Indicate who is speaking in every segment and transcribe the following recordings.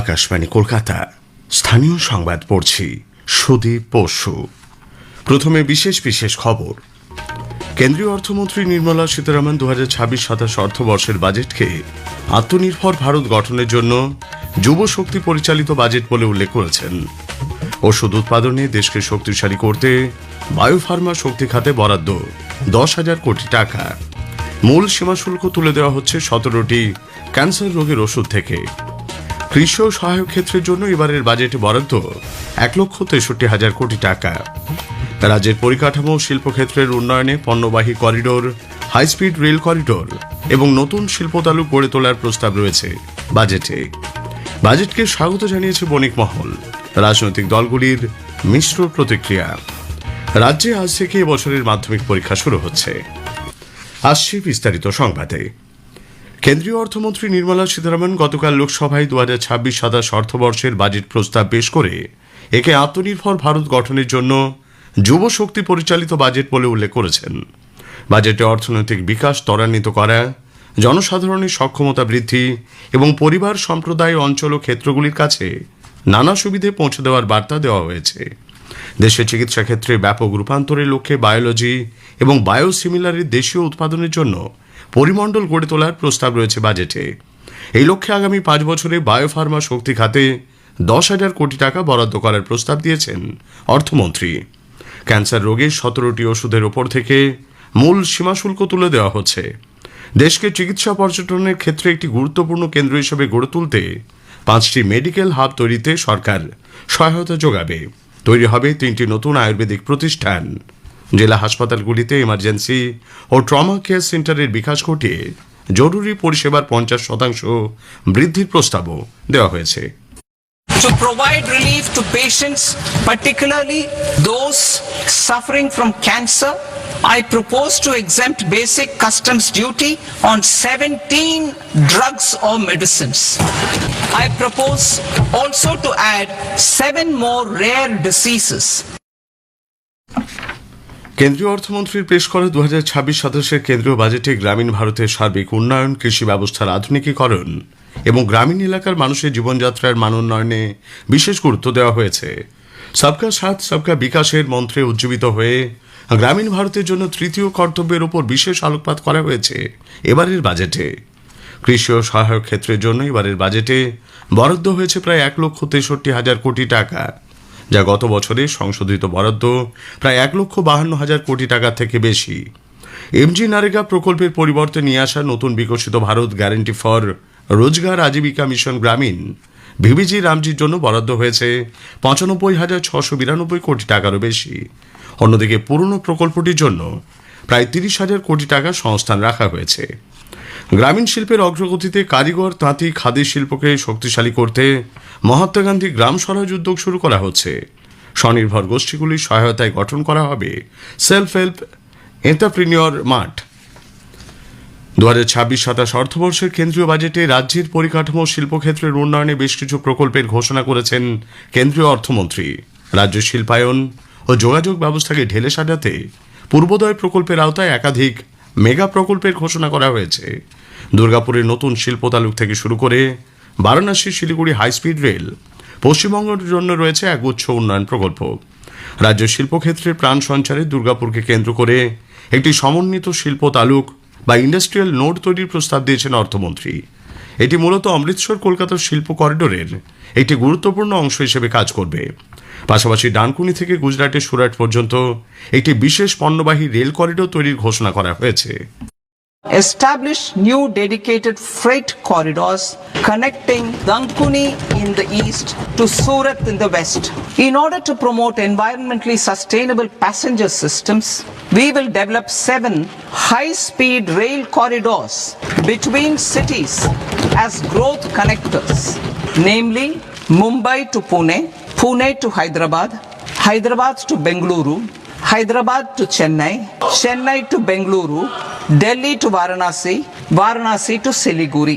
Speaker 1: আকাশবাণী কলকাতা স্থানীয় সংবাদ পড়ছি সুদীপ পশু প্রথমে বিশেষ বিশেষ খবর কেন্দ্রীয় অর্থমন্ত্রী নির্মলা সীতারামন দু হাজার ছাব্বিশ সাতাশ অর্থবর্ষের বাজেটকে আত্মনির্ভর ভারত গঠনের জন্য যুব শক্তি পরিচালিত বাজেট বলে উল্লেখ করেছেন ওষুধ উৎপাদনে দেশকে শক্তিশালী করতে বায়োফার্মা শক্তি খাতে বরাদ্দ দশ হাজার কোটি টাকা মূল সীমা শুল্ক তুলে দেওয়া হচ্ছে সতেরোটি ক্যান্সার রোগের ওষুধ থেকে কৃষি সহায়ক ক্ষেত্রের জন্য এবারের বাজেটে বরাদ্দ এক লক্ষ তেষট্টি হাজার কোটি টাকা রাজ্যের পরিকাঠামো শিল্পক্ষেত্রের উন্নয়নে পণ্যবাহী করিডোর হাইস্পিড রেল করিডোর এবং নতুন শিল্প গড়ে তোলার প্রস্তাব রয়েছে বাজেটে বাজেটকে স্বাগত জানিয়েছে বণিক মহল রাজনৈতিক দলগুলির মিশ্র প্রতিক্রিয়া রাজ্যে আজ থেকে এবছরের মাধ্যমিক পরীক্ষা শুরু হচ্ছে আসছে বিস্তারিত সংবাদে কেন্দ্রীয় অর্থমন্ত্রী নির্মলা সীতারামন গতকাল লোকসভায় দু হাজার ছাব্বিশ সাতাশ অর্থবর্ষের বাজেট প্রস্তাব পেশ করে একে আত্মনির্ভর ভারত গঠনের জন্য যুব শক্তি পরিচালিত বাজেট বলে উল্লেখ করেছেন বাজেটে অর্থনৈতিক বিকাশ ত্বরান্বিত করা জনসাধারণের সক্ষমতা বৃদ্ধি এবং পরিবার সম্প্রদায় অঞ্চল ও ক্ষেত্রগুলির কাছে নানা সুবিধে পৌঁছে দেওয়ার বার্তা দেওয়া হয়েছে দেশে চিকিৎসা ক্ষেত্রে ব্যাপক রূপান্তরের লক্ষ্যে বায়োলজি এবং বায়োসিমিলারের দেশীয় উৎপাদনের জন্য পরিমণ্ডল গড়ে তোলার প্রস্তাব রয়েছে বাজেটে এই লক্ষ্যে আগামী পাঁচ বছরে বায়োফার্মা শক্তি খাতে দশ হাজার কোটি টাকা বরাদ্দ করার প্রস্তাব দিয়েছেন অর্থমন্ত্রী ক্যান্সার রোগের সতেরোটি ওষুধের ওপর থেকে মূল সীমাশুল্ক তুলে দেওয়া হচ্ছে দেশকে চিকিৎসা পর্যটনের ক্ষেত্রে একটি গুরুত্বপূর্ণ কেন্দ্র হিসেবে গড়ে তুলতে পাঁচটি মেডিকেল হাব তৈরিতে সরকার সহায়তা যোগাবে তৈরি হবে তিনটি নতুন আয়ুর্বেদিক প্রতিষ্ঠান জেলা হাসপাতালগুলিতে ইমার্জেন্সি ও ট্রমা কেয়ার সেন্টারের বিকাশ ঘটিয়ে জরুরি পরিষেবার পঞ্চাশ শতাংশ বৃদ্ধির প্রস্তাবও দেওয়া হয়েছে
Speaker 2: to provide relief to patients, particularly those suffering from cancer, I propose to exempt basic customs duty on 17 drugs or medicines. I propose also to add seven more rare diseases
Speaker 1: কেন্দ্রীয় অর্থমন্ত্রীর পেশ করা দু হাজার ছাব্বিশ সদস্যের কেন্দ্রীয় বাজেটে গ্রামীণ ভারতের সার্বিক উন্নয়ন কৃষি ব্যবস্থার আধুনিকীকরণ এবং গ্রামীণ এলাকার মানুষের জীবনযাত্রার মান উন্নয়নে বিশেষ গুরুত্ব দেওয়া হয়েছে সবকা সাথ সবকা বিকাশের মন্ত্রে উজ্জীবিত হয়ে গ্রামীণ ভারতের জন্য তৃতীয় কর্তব্যের উপর বিশেষ আলোকপাত করা হয়েছে এবারের বাজেটে কৃষি ও সহায়ক ক্ষেত্রের জন্য এবারের বাজেটে বরাদ্দ হয়েছে প্রায় এক লক্ষ তেষট্টি হাজার কোটি টাকা যা গত বছরে সংশোধিত বরাদ্দ প্রায় এক লক্ষ বাহান্ন হাজার কোটি টাকা থেকে বেশি এমজি নারেগা প্রকল্পের পরিবর্তে নিয়ে আসা নতুন বিকশিত ভারত গ্যারেন্টি ফর রোজগার আজীবিকা মিশন গ্রামীণ ভিবিজি রামজির জন্য বরাদ্দ হয়েছে পঁচানব্বই হাজার ছশো বিরানব্বই কোটি টাকারও বেশি অন্যদিকে পুরনো প্রকল্পটির জন্য প্রায় তিরিশ হাজার কোটি টাকা সংস্থান রাখা হয়েছে গ্রামীণ শিল্পের অগ্রগতিতে কারিগর তাঁতি খাদি শিল্পকে শক্তিশালী করতে মহাত্মা গান্ধী গ্রাম স্বরাজ উদ্যোগ শুরু করা হচ্ছে স্বনির্ভর গোষ্ঠীগুলির সহায়তায় গঠন করা হবে সেলফ হেল্প এন্টারপ্রিনিয়র মাঠ দু হাজার ছাব্বিশ সাতাশ অর্থবর্ষের কেন্দ্রীয় বাজেটে রাজ্যের পরিকাঠামো শিল্পক্ষেত্রের উন্নয়নে বেশ কিছু প্রকল্পের ঘোষণা করেছেন কেন্দ্রীয় অর্থমন্ত্রী রাজ্য শিল্পায়ন ও যোগাযোগ ব্যবস্থাকে ঢেলে সাজাতে পূর্বোদয় প্রকল্পের আওতায় একাধিক মেগা প্রকল্পের ঘোষণা করা হয়েছে দুর্গাপুরের নতুন শিল্প তালুক থেকে শুরু করে বারাণসীর শিলিগুড়ি হাইস্পিড রেল পশ্চিমবঙ্গের জন্য রয়েছে একগুচ্ছ উন্নয়ন প্রকল্প রাজ্য শিল্পক্ষেত্রের প্রাণ সঞ্চারে দুর্গাপুরকে কেন্দ্র করে একটি সমন্বিত শিল্প তালুক বা ইন্ডাস্ট্রিয়াল নোড তৈরির প্রস্তাব দিয়েছেন অর্থমন্ত্রী এটি মূলত অমৃতসর কলকাতার শিল্প করিডোরের একটি গুরুত্বপূর্ণ অংশ হিসেবে কাজ করবে পাশাপাশি ডানকুনি থেকে গুজরাটের সুরাট পর্যন্ত একটি বিশেষ পণ্যবাহী রেল করিডোর তৈরির ঘোষণা করা হয়েছে
Speaker 2: establish new dedicated freight corridors connecting Dankuni in the east to Surat in the west. In order to promote environmentally sustainable passenger systems, we will develop seven high-speed rail corridors between cities as growth connectors, namely Mumbai to Pune, Pune to Hyderabad, Hyderabad to Bengaluru, Hyderabad to Chennai, Chennai to Bengaluru, Delhi to Varanasi, Varanasi to Siliguri.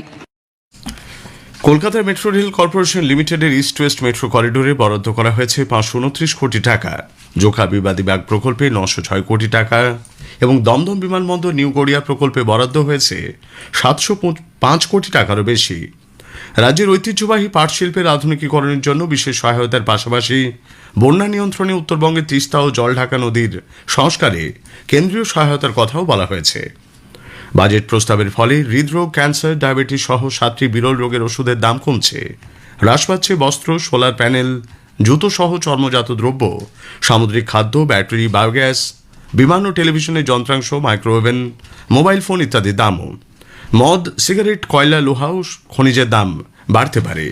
Speaker 1: Kolkata metro rail corporation লিমিটেডের east west metro করিডোরে বরাদ্দ করা হয়েছে পাঁচশো উনত্রিশ কোটি টাকা জোকা বিবাদী ব্যাগ প্রকল্পে নশো ছয় কোটি টাকা এবং দমদম বিমানবন্দর নিউ গড়িয়া প্রকল্পে বরাদ্দ হয়েছে সাতশো পাঁচ কোটি টাকারও বেশি রাজ্যের ঐতিহ্যবাহী পাট শিল্পের আধুনিকীকরণের জন্য বিশেষ সহায়তার পাশাপাশি বন্যা নিয়ন্ত্রণে উত্তরবঙ্গের তিস্তা ও জলঢাকা নদীর সংস্কারে কেন্দ্রীয় সহায়তার কথাও বলা হয়েছে বাজেট প্রস্তাবের ফলে হৃদরোগ ক্যান্সার ডায়াবেটিস সহ সাতটি বিরল রোগের ওষুধের দাম কমছে হ্রাস পাচ্ছে বস্ত্র সোলার প্যানেল জুতো সহ চর্মজাত দ্রব্য সামুদ্রিক খাদ্য ব্যাটারি বায়োগ্যাস বিমান ও টেলিভিশনের যন্ত্রাংশ মাইক্রোওভেন মোবাইল ফোন ইত্যাদির দামও মদ সিগারেট কয়লা লোহা ও খনিজের দাম বাড়তে পারে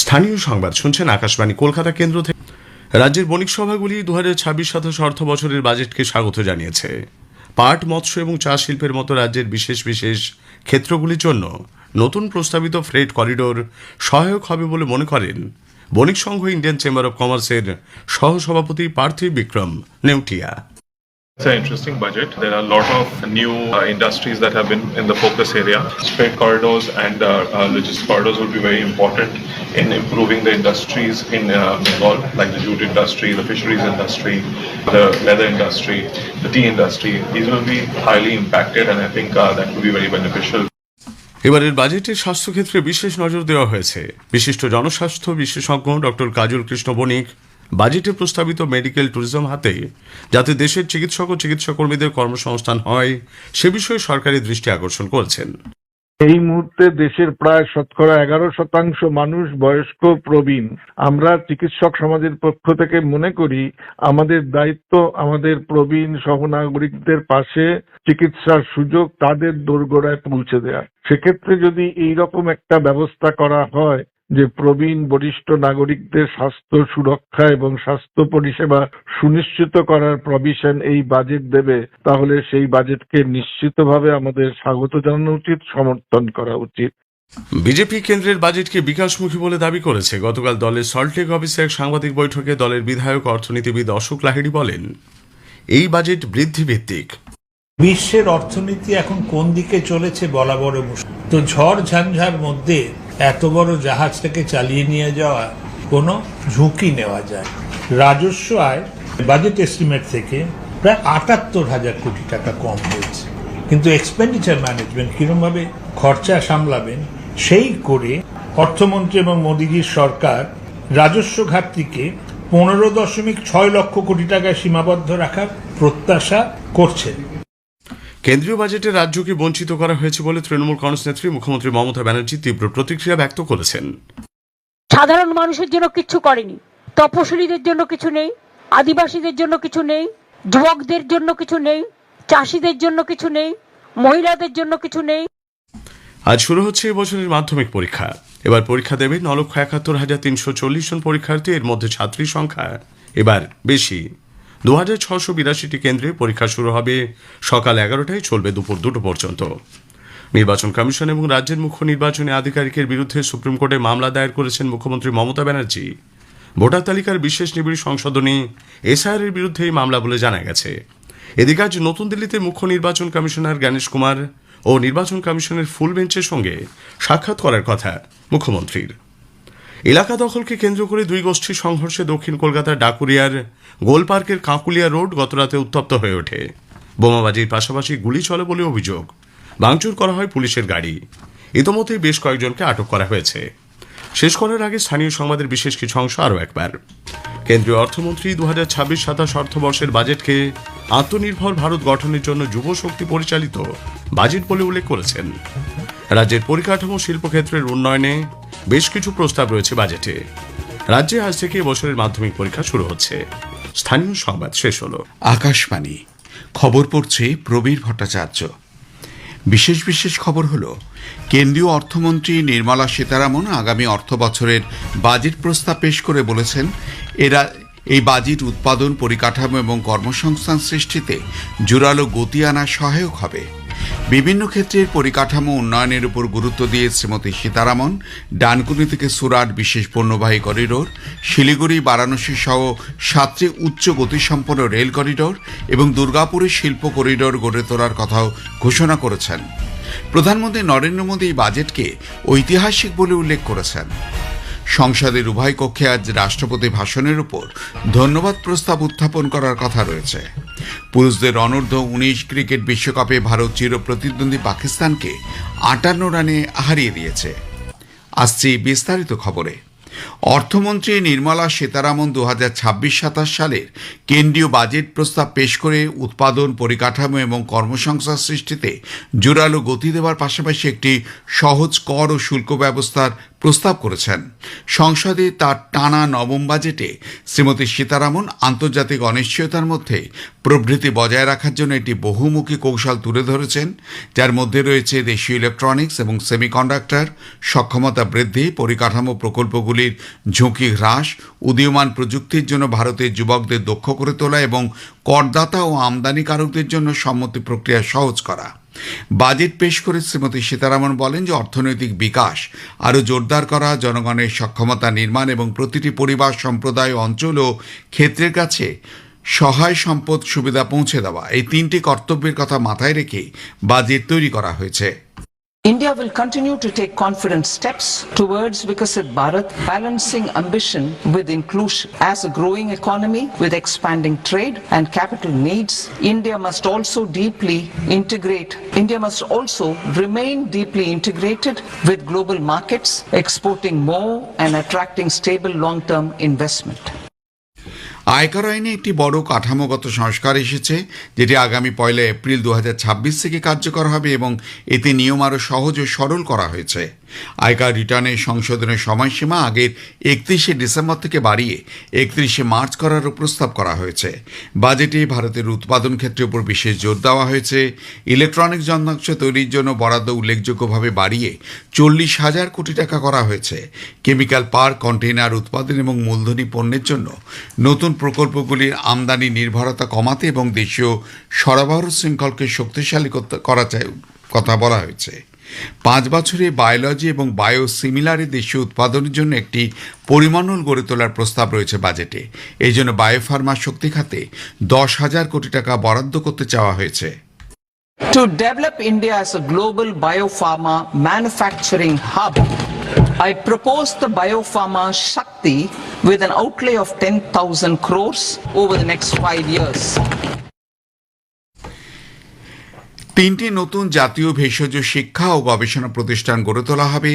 Speaker 1: স্থানীয় সংবাদ শুনছেন আকাশবাণী কলকাতা কেন্দ্র থেকে রাজ্যের বণিক সভাগুলি দু হাজার ছাব্বিশ সাতাশ অর্থ বছরের বাজেটকে স্বাগত জানিয়েছে পাট মৎস্য এবং চা শিল্পের মতো রাজ্যের বিশেষ বিশেষ ক্ষেত্রগুলির জন্য নতুন প্রস্তাবিত ফ্রেড করিডোর সহায়ক হবে বলে মনে করেন বণিক সংঘ ইন্ডিয়ান চেম্বার অব কমার্সের সহসভাপতি পার্থিব Vikram Neotia
Speaker 3: It's an interesting budget. There are a lot of new uh, industries that have been in the focus area. Trade corridors and uh, uh, logistics corridors will be very important in improving the industries in Bengal, like the jute industry, the fisheries industry, the leather industry, the tea industry. These will be highly impacted, and I think that will be very beneficial.
Speaker 1: এবারের বাজেটে স্বাস্থ্যক্ষেত্রে বিশেষ নজর দেওয়া হয়েছে বিশিষ্ট জনস্বাস্থ্য বিশেষজ্ঞ doctor কাজল কৃষ্ণ বণিক বাজেটে প্রস্তাবিত মেডিকেল ট্যুরিজম হাতে যাতে দেশের চিকিৎসক ও চিকিৎসা কর্মীদের কর্মসংস্থান হয় সে বিষয়ে সরকারি দৃষ্টি আকর্ষণ করেছেন
Speaker 4: এই মুহূর্তে দেশের প্রায় শতকরা এগারো শতাংশ মানুষ বয়স্ক প্রবীণ আমরা চিকিৎসক সমাজের পক্ষ থেকে মনে করি আমাদের দায়িত্ব আমাদের প্রবীণ সহনাগরিকদের পাশে চিকিৎসার সুযোগ তাদের দোরগোড়ায় পৌঁছে দেওয়া সেক্ষেত্রে যদি এই রকম একটা ব্যবস্থা করা হয় যে প্রবীণ বরিষ্ঠ নাগরিকদের স্বাস্থ্য সুরক্ষা এবং স্বাস্থ্য পরিষেবা সুনিশ্চিত করার প্রভিশন এই বাজেট দেবে তাহলে সেই বাজেটকে নিশ্চিতভাবে আমাদের স্বাগত জানানো উচিত সমর্থন করা উচিত
Speaker 1: বিজেপি কেন্দ্রের বাজেটকে বিকাশমুখী বলে দাবি করেছে গতকাল দলের সল্টলেক অফিসে এক সাংবাদিক বৈঠকে দলের বিধায়ক অর্থনীতিবিদ অশোক লাহিড়ী বলেন এই বাজেট বৃদ্ধি ভিত্তিক
Speaker 5: বিশ্বের অর্থনীতি এখন কোন দিকে চলেছে বলা বড় মুশকিল তো ঝড় ঝাঞ্ঝার মধ্যে এত বড় জাহাজটাকে চালিয়ে নিয়ে যাওয়া কোনো ঝুঁকি নেওয়া যায় রাজস্ব আয় বাজেট এস্টিমেট থেকে প্রায় আটাত্তর হাজার কোটি টাকা কম হয়েছে কিন্তু এক্সপেন্ডিচার ম্যানেজমেন্ট কীরমভাবে খরচা সামলাবেন সেই করে অর্থমন্ত্রী এবং মোদীজির সরকার রাজস্ব ঘাটতিকে পনেরো দশমিক ছয় লক্ষ কোটি টাকায় সীমাবদ্ধ রাখার প্রত্যাশা করছেন
Speaker 1: কেন্দ্রীয় বাজেটে রাজ্যকে বঞ্চিত করা হয়েছে বলে তৃণমূল কংগ্রেস নেত্রী মুখ্যমন্ত্রী মমতা ব্যানার্জি তীব্র প্রতিক্রিয়া ব্যক্ত করেছেন
Speaker 6: সাধারণ মানুষের জন্য কিছু করেনি তপশিলীদের জন্য কিছু নেই আদিবাসীদের জন্য কিছু নেই যুবকদের জন্য কিছু নেই চাষিদের জন্য কিছু নেই মহিলাদের জন্য কিছু নেই
Speaker 1: আজ শুরু হচ্ছে এবছরের মাধ্যমিক পরীক্ষা এবার পরীক্ষা দেবে ন লক্ষ একাত্তর হাজার তিনশো চল্লিশ জন পরীক্ষার্থী এর মধ্যে ছাত্রী সংখ্যা এবার বেশি দু হাজার ছশো বিরাশিটি কেন্দ্রে পরীক্ষা শুরু হবে সকাল এগারোটায় চলবে দুপুর দুটো পর্যন্ত নির্বাচন কমিশন এবং রাজ্যের মুখ্য নির্বাচনী আধিকারিকের বিরুদ্ধে সুপ্রিম কোর্টে মামলা দায়ের করেছেন মুখ্যমন্ত্রী মমতা ব্যানার্জি ভোটার তালিকার বিশেষ নিবিড় সংশোধনী এর বিরুদ্ধে এই মামলা বলে জানা গেছে এদিকে আজ নতুন দিল্লিতে মুখ্য নির্বাচন কমিশনার গণেশ কুমার ও নির্বাচন কমিশনের ফুল বেঞ্চের সঙ্গে সাক্ষাৎ করার কথা মুখ্যমন্ত্রীর এলাকা দখলকে কেন্দ্র করে দুই গোষ্ঠীর সংঘর্ষে দক্ষিণ কলকাতার ডাকুরিয়ার গোলপার্কের কাঁকুলিয়া রোড গতরাতে উত্তপ্ত হয়ে ওঠে বোমাবাজির পাশাপাশি গুলি চলে বলে অভিযোগ ভাঙচুর করা হয় পুলিশের গাড়ি ইতোমধ্যেই বেশ কয়েকজনকে আটক করা হয়েছে শেষ করার আগে স্থানীয় সংবাদের বিশেষ কিছু অংশ আরও একবার কেন্দ্রীয় অর্থমন্ত্রী দু হাজার ছাব্বিশ সাতাশ অর্থবর্ষের বাজেটকে আত্মনির্ভর ভারত গঠনের জন্য যুব শক্তি পরিচালিত বাজেট বলে উল্লেখ করেছেন রাজ্যের পরিকাঠামো শিল্পক্ষেত্রের উন্নয়নে বেশ কিছু প্রস্তাব রয়েছে বাজেটে রাজ্যে আজ থেকে বছরের মাধ্যমিক পরীক্ষা শুরু হচ্ছে স্থানীয় সংবাদ শেষ হলো আকাশবাণী খবর পড়ছে প্রবীর ভট্টাচার্য বিশেষ বিশেষ খবর হলো কেন্দ্রীয় অর্থমন্ত্রী নির্মলা সীতারামন আগামী অর্থ বছরের বাজেট প্রস্তাব পেশ করে বলেছেন এরা এই বাজেট উৎপাদন পরিকাঠামো এবং কর্মসংস্থান সৃষ্টিতে জোরালো গতি আনা সহায়ক হবে বিভিন্ন ক্ষেত্রের পরিকাঠামো উন্নয়নের উপর গুরুত্ব দিয়ে শ্রীমতী সীতারামন ডানকুনি থেকে সুরাট বিশেষ পণ্যবাহী করিডোর শিলিগুড়ি বারাণসী সহ সাতটি উচ্চ গতিসম্পন্ন রেল করিডোর এবং দুর্গাপুরে শিল্প করিডোর গড়ে তোলার কথাও ঘোষণা করেছেন প্রধানমন্ত্রী নরেন্দ্র মোদী বাজেটকে ঐতিহাসিক বলে উল্লেখ করেছেন সংসদের উভয় কক্ষে আজ রাষ্ট্রপতি ভাষণের উপর ধন্যবাদ প্রস্তাব উত্থাপন করার কথা রয়েছে পুরুষদের অনূর্ধ্ব উনিশ ক্রিকেট বিশ্বকাপে ভারত চিরপ্রতিদ্বন্দ্বী পাকিস্তানকে আটান্ন রানে হারিয়ে দিয়েছে আসছি বিস্তারিত খবরে অর্থমন্ত্রী নির্মলা সীতারামন দু হাজার ছাব্বিশ সাতাশ সালের কেন্দ্রীয় বাজেট প্রস্তাব পেশ করে উৎপাদন পরিকাঠামো এবং কর্মসংস্থান সৃষ্টিতে জোরালো গতি দেওয়ার পাশাপাশি একটি সহজ কর ও শুল্ক ব্যবস্থার প্রস্তাব করেছেন সংসদে তার টানা নবম বাজেটে শ্রীমতী সীতারামন আন্তর্জাতিক অনিশ্চয়তার মধ্যে প্রবৃতি বজায় রাখার জন্য একটি বহুমুখী কৌশল তুলে ধরেছেন যার মধ্যে রয়েছে দেশীয় ইলেকট্রনিক্স এবং সেমিকন্ডাক্টর সক্ষমতা বৃদ্ধি পরিকাঠামো প্রকল্পগুলির ঝুঁকি হ্রাস উদীয়মান প্রযুক্তির জন্য ভারতের যুবকদের দক্ষ করে তোলা এবং করদাতা ও আমদানিকারকদের জন্য সম্মতি প্রক্রিয়া সহজ করা বাজেট পেশ করে শ্রীমতী সীতারামন বলেন যে অর্থনৈতিক বিকাশ আরও জোরদার করা জনগণের সক্ষমতা নির্মাণ এবং প্রতিটি পরিবার সম্প্রদায় অঞ্চল ও ক্ষেত্রের কাছে সহায় সম্পদ সুবিধা পৌঁছে দেওয়া এই তিনটি কর্তব্যের কথা মাথায় রেখে বাজেট তৈরি করা হয়েছে
Speaker 2: India will continue to take confident steps towards Vikasit Bharat, balancing ambition with inclusion. As a growing economy with expanding trade and capital needs, India must also deeply integrate. India must also remain deeply integrated with global markets, exporting more and attracting stable long-term investment.
Speaker 1: আয়কর আইনে একটি বড় কাঠামোগত সংস্কার এসেছে যেটি আগামী পয়লা April দু থেকে কার্যকর হবে এবং এতে নিয়ম আরও সহজ ও সরল করা হয়েছে আয়কার রিটার্নের সংশোধনের সময়সীমা আগের একত্রিশে ডিসেম্বর থেকে বাড়িয়ে একত্রিশে মার্চ করারও প্রস্তাব করা হয়েছে বাজেটে ভারতের উৎপাদন ক্ষেত্রের উপর বিশেষ জোর দেওয়া হয়েছে ইলেকট্রনিক যন্ত্রাংশ তৈরির জন্য বরাদ্দ উল্লেখযোগ্যভাবে বাড়িয়ে চল্লিশ হাজার কোটি টাকা করা হয়েছে কেমিক্যাল পার্ক কন্টেইনার উৎপাদন এবং মূলধনী পণ্যের জন্য নতুন প্রকল্পগুলির আমদানি নির্ভরতা কমাতে এবং দেশীয় সরবরাহ শৃঙ্খলকে শক্তিশালী করা চাই কথা বলা হয়েছে পাঁচ বছরে বায়োলজি এবং বায়ো সিমিলারে দেশীয় উৎপাদনের জন্য একটি পরিমাণন গড়ে তোলার প্রস্তাব রয়েছে বাজেটে এই জন্য বায়োফার্মা শক্তি খাতে দশ হাজার কোটি টাকা বরাদ্দ করতে চাওয়া হয়েছে
Speaker 2: To develop India as a global biopharma manufacturing hub, I propose the biopharma Shakti with an outlay of 10,000 crores over the next five years.
Speaker 1: তিনটি নতুন জাতীয় ভেষজ শিক্ষা ও গবেষণা প্রতিষ্ঠান গড়ে তোলা হবে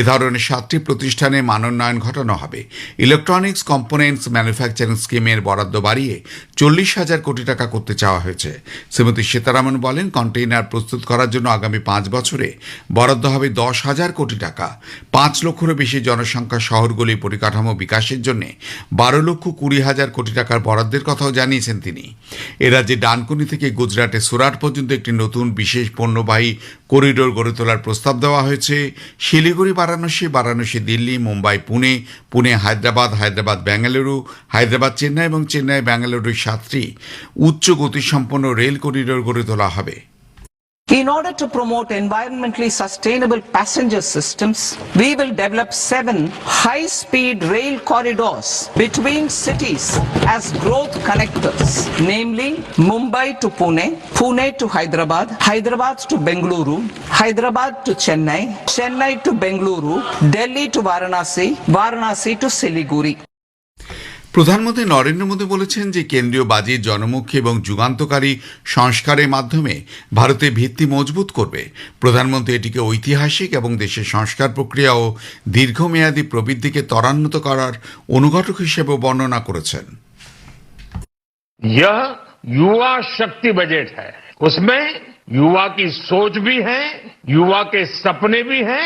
Speaker 1: এ ধরনের সাতটি প্রতিষ্ঠানে মানোন্নয়ন ঘটানো হবে ইলেকট্রনিক্স কম্পোনেন্টস ম্যানুফ্যাকচারিং স্কিমের বরাদ্দ বাড়িয়ে চল্লিশ হাজার কোটি টাকা করতে চাওয়া হয়েছে শ্রীমতী সীতারামন বলেন কন্টেইনার প্রস্তুত করার জন্য আগামী পাঁচ বছরে বরাদ্দ হবে দশ হাজার কোটি টাকা পাঁচ লক্ষেরও বেশি জনসংখ্যা শহরগুলি পরিকাঠামো বিকাশের জন্য বারো লক্ষ কুড়ি হাজার কোটি টাকার বরাদ্দের কথাও জানিয়েছেন তিনি এ রাজ্যে ডানকুনি থেকে গুজরাটে সুরাট পর্যন্ত একটি নতুন নতুন বিশেষ পণ্যবাহী করিডোর গড়ে তোলার প্রস্তাব দেওয়া হয়েছে শিলিগুড়ি বারাণসী বারাণসী দিল্লি মুম্বাই পুনে পুনে হায়দ্রাবাদ হায়দ্রাবাদ ব্যাঙ্গালুরু হায়দ্রাবাদ চেন্নাই এবং চেন্নাই ব্যাঙ্গালুরুর সাতটি উচ্চ গতিসম্পন্ন রেল করিডোর গড়ে তোলা হবে
Speaker 2: In order to promote environmentally sustainable passenger systems, we will develop seven high-speed rail corridors between cities as growth connectors, namely Mumbai to Pune, Pune to Hyderabad, Hyderabad to Bengaluru, Hyderabad to Chennai, Chennai to Bengaluru, Delhi to Varanasi, Varanasi to Siliguri.
Speaker 1: প্রধানমন্ত্রী নরেন্দ্র মোদী বলেছেন যে কেন্দ্রীয় budget জনমুখী এবং যুগান্তকারী সংস্কারের মাধ্যমে ভারতের ভিত্তি মজবুত করবে প্রধানমন্ত্রী এটিকে ঐতিহাসিক এবং দেশের সংস্কার প্রক্রিয়া ও দীর্ঘমেয়াদী প্রবৃদ্ধিকে ত্বরান্বিত করার অনুঘটক হিসেবে বর্ণনা করেছেন
Speaker 7: युवा शक्ति बजट है उसमें युवा की सोच भी है युवा के सपने भी है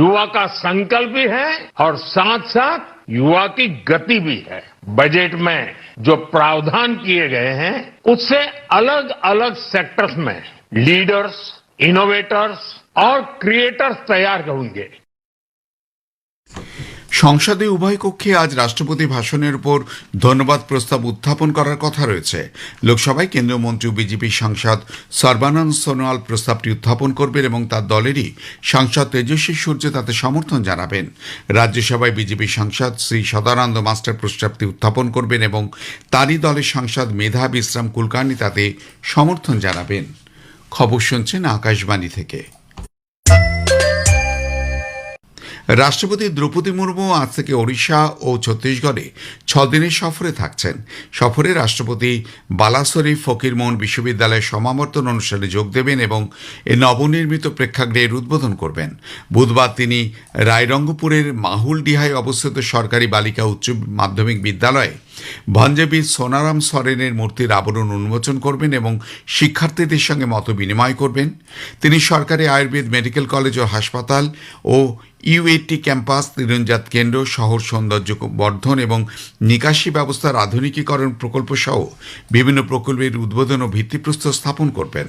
Speaker 7: युवा का संकल्प भी है और साथ साथ युवा की गति भी है बजट में जो प्रावधान किए गए हैं उससे अलग अलग सेक्टर्स में लीडर्स इनोवेटर्स और क्रिएटर्स तैयार होंगे
Speaker 1: সংসদে উভয় কক্ষে আজ রাষ্ট্রপতি ভাষণের উপর ধন্যবাদ প্রস্তাব উত্থাপন করার কথা রয়েছে লোকসভায় কেন্দ্রীয় মন্ত্রী বিজেপি সাংসদ সর্বানন্দ সোনোয়াল প্রস্তাবটি উত্থাপন করবেন এবং তার দলেরই সাংসদ তেজস্বী সূর্য তাতে সমর্থন জানাবেন রাজ্যসভায় বিজেপি সাংসদ শ্রী সদানন্দ মাস্টার প্রস্তাবটি উত্থাপন করবেন এবং তারই দলের সাংসদ মেধা বিশ্রাম কুলকার্নি তাতে সমর্থন জানাবেন খবর শুনছেন আকাশবাণী থেকে রাষ্ট্রপতি দ্রৌপদী মুর্মু আজ থেকে ওড়িশা ও ছত্তিশগড়ে ছদিনের সফরে থাকছেন সফরে রাষ্ট্রপতি বালাসরি ফকিরমোহন বিশ্ববিদ্যালয়ের সমাবর্তন অনুষ্ঠানে যোগ দেবেন এবং এ নবনির্মিত প্রেক্ষাগৃহের উদ্বোধন করবেন বুধবার তিনি রায়রঙ্গপুরের মাহুলডিহায় অবস্থিত সরকারি বালিকা উচ্চ মাধ্যমিক বিদ্যালয়ে ভঞ্জবী সোনারাম সরেনের মূর্তির আবরণ উন্মোচন করবেন এবং শিক্ষার্থীদের সঙ্গে মত বিনিময় করবেন তিনি সরকারি আয়ুর্বেদ মেডিকেল কলেজ ও হাসপাতাল ও ইউএটি ক্যাম্পাস তীরঞ্জাত কেন্দ্র শহর সৌন্দর্য বর্ধন এবং নিকাশি ব্যবস্থার আধুনিকীকরণ প্রকল্প সহ বিভিন্ন প্রকল্পের উদ্বোধন ও ভিত্তিপ্রস্তর স্থাপন করবেন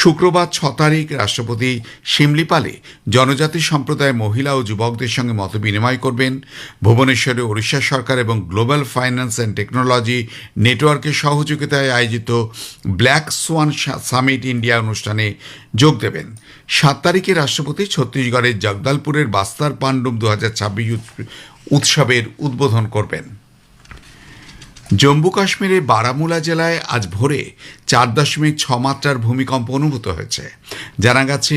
Speaker 1: শুক্রবার ছ তারিখ রাষ্ট্রপতি শিমলিপালে জনজাতি সম্প্রদায়ের মহিলা ও যুবকদের সঙ্গে মত বিনিময় করবেন ভুবনেশ্বরে ওড়িশা সরকার এবং গ্লোবাল ফাইন্যান্স অ্যান্ড টেকনোলজি নেটওয়ার্কের সহযোগিতায় আয়োজিত ব্ল্যাক সোয়ান সামিট ইন্ডিয়া অনুষ্ঠানে যোগ দেবেন সাত তারিখে রাষ্ট্রপতি ছত্তিশগড়ের জগদালপুরের বাস্তার পাণ্ডব দু হাজার ছাব্বিশ উৎসবের উদ্বোধন করবেন জম্মু কাশ্মীরে বারামুলা জেলায় আজ ভোরে চার দশমিক ছ মাত্রার ভূমিকম্প অনুভূত হয়েছে জানা গেছে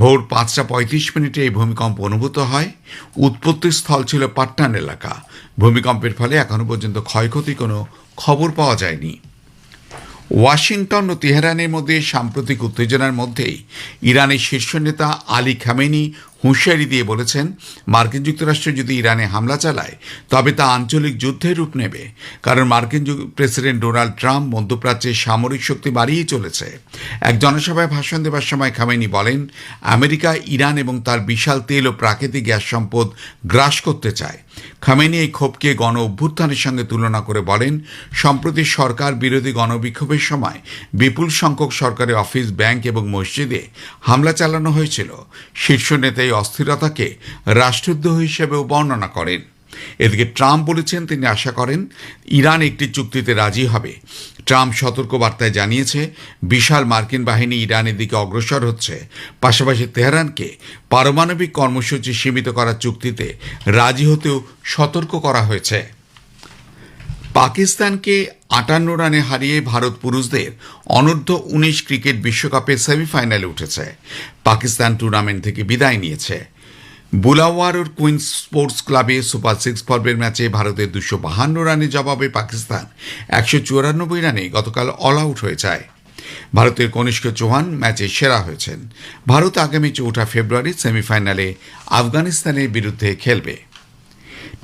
Speaker 1: ভোর পাঁচটা পঁয়ত্রিশ মিনিটে এই ভূমিকম্প অনুভূত হয় উৎপত্তিস্থল স্থল ছিল পাট্টান এলাকা ভূমিকম্পের ফলে এখনও পর্যন্ত ক্ষয়ক্ষতি কোনো খবর পাওয়া যায়নি ওয়াশিংটন ও তেহরানের মধ্যে সাম্প্রতিক উত্তেজনার মধ্যেই ইরানের শীর্ষ নেতা আলী খামেনি হুঁশিয়ারি দিয়ে বলেছেন মার্কিন যুক্তরাষ্ট্র যদি ইরানে হামলা চালায় তবে তা আঞ্চলিক যুদ্ধের রূপ নেবে কারণ মার্কিন প্রেসিডেন্ট ডোনাল্ড ট্রাম্প মধ্যপ্রাচ্যে সামরিক শক্তি বাড়িয়ে চলেছে এক জনসভায় ভাষণ দেবার সময় খামেনি বলেন আমেরিকা ইরান এবং তার বিশাল তেল ও প্রাকৃতিক গ্যাস সম্পদ গ্রাস করতে চায় খামেনি এই ক্ষোভকে গণ অভ্যুত্থানের সঙ্গে তুলনা করে বলেন সম্প্রতি সরকার বিরোধী গণবিক্ষোভের সময় বিপুল সংখ্যক সরকারি অফিস ব্যাংক এবং মসজিদে হামলা চালানো হয়েছিল শীর্ষ নেতা এই অস্থিরতাকে রাষ্ট্রদ্রোহ হিসেবেও বর্ণনা করেন এদিকে ট্রাম্প বলেছেন তিনি আশা করেন ইরান একটি চুক্তিতে রাজি হবে ট্রাম্প সতর্কবার্তায় জানিয়েছে বিশাল মার্কিন বাহিনী ইরানের দিকে অগ্রসর হচ্ছে পাশাপাশি তেহরানকে পারমাণবিক কর্মসূচি সীমিত করার চুক্তিতে রাজি হতেও সতর্ক করা হয়েছে পাকিস্তানকে আটান্ন রানে হারিয়ে ভারত পুরুষদের অনূর্ধ্ব উনিশ ক্রিকেট বিশ্বকাপের সেমিফাইনালে উঠেছে পাকিস্তান টুর্নামেন্ট থেকে বিদায় নিয়েছে ও কুইন্স স্পোর্টস ক্লাবে সুপার সিক্স পর্বের ম্যাচে ভারতের দুশো বাহান্ন রানে জবাবে পাকিস্তান একশো চুরানব্বই রানে গতকাল অল আউট হয়ে যায় ভারতের কনিষ্ক চৌহান ম্যাচে সেরা হয়েছেন ভারত আগামী চৌঠা ফেব্রুয়ারি সেমিফাইনালে আফগানিস্তানের বিরুদ্ধে খেলবে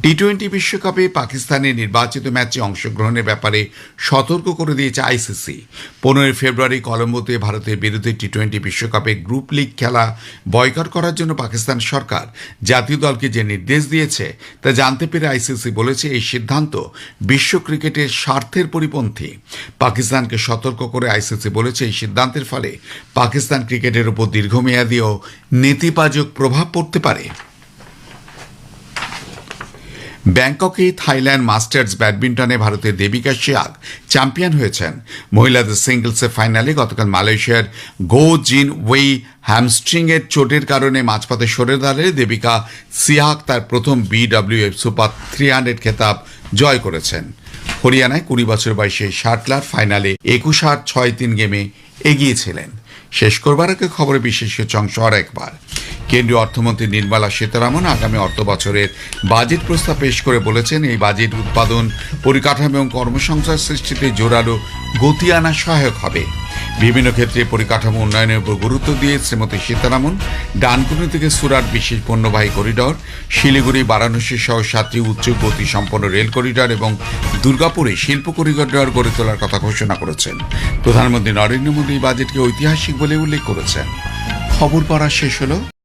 Speaker 1: টি টোয়েন্টি বিশ্বকাপে পাকিস্তানের নির্বাচিত ম্যাচে অংশগ্রহণের ব্যাপারে সতর্ক করে দিয়েছে আইসিসি পনেরোই ফেব্রুয়ারি কলম্বোতে ভারতের বিরুদ্ধে টি টোয়েন্টি বিশ্বকাপে গ্রুপ লিগ খেলা বয়কট করার জন্য পাকিস্তান সরকার জাতীয় দলকে যে নির্দেশ দিয়েছে তা জানতে পেরে আইসিসি বলেছে এই সিদ্ধান্ত বিশ্ব ক্রিকেটের স্বার্থের পরিপন্থী পাকিস্তানকে সতর্ক করে আইসিসি বলেছে এই সিদ্ধান্তের ফলে পাকিস্তান ক্রিকেটের উপর দীর্ঘমেয়াদী ও নেতিবাচক প্রভাব পড়তে পারে ব্যাংককে থাইল্যান্ড মাস্টার্স ব্যাডমিন্টনে ভারতের দেবিকা শিয়াগ চ্যাম্পিয়ন হয়েছেন মহিলাদের সিঙ্গলসের ফাইনালে গতকাল মালয়েশিয়ার গো জিন ওয়েই হ্যামস্ট্রিংয়ের চোটের কারণে মাঝপথে সরে দাঁড়ালে দেবিকা সিয়াক তার প্রথম বিডব্লিউএফ সুপার থ্রি হান্ড্রেড খেতাব জয় করেছেন হরিয়ানায় কুড়ি বছর বয়সে শার্টলার ফাইনালে একুশ আট ছয় তিন গেমে এগিয়েছিলেন শেষ করবার আগে খবরে বিশেষ চংশ অংশ আর একবার কেন্দ্রীয় অর্থমন্ত্রী নির্মলা সীতারামন আগামী অর্থ বছরের বাজেট প্রস্তাব পেশ করে বলেছেন এই বাজেট উৎপাদন পরিকাঠামো এবং কর্মসংস্থান সৃষ্টিতে জোরালো গতি আনা সহায়ক হবে বিভিন্ন ক্ষেত্রে পরিকাঠামো উন্নয়নের উপর গুরুত্ব দিয়ে শ্রীমতী সীতারামন ডানকুনি থেকে সুরাট বিশেষ পণ্যবাহী করিডর শিলিগুড়ি বারাণসী সহ সাতটি উচ্চ গতি সম্পন্ন রেল করিডর এবং দুর্গাপুরে শিল্প করিডর গড়ে তোলার কথা ঘোষণা করেছেন প্রধানমন্ত্রী নরেন্দ্র মোদী বাজেটকে ঐতিহাসিক বলে উল্লেখ করেছেন খবর পড়া শেষ হলো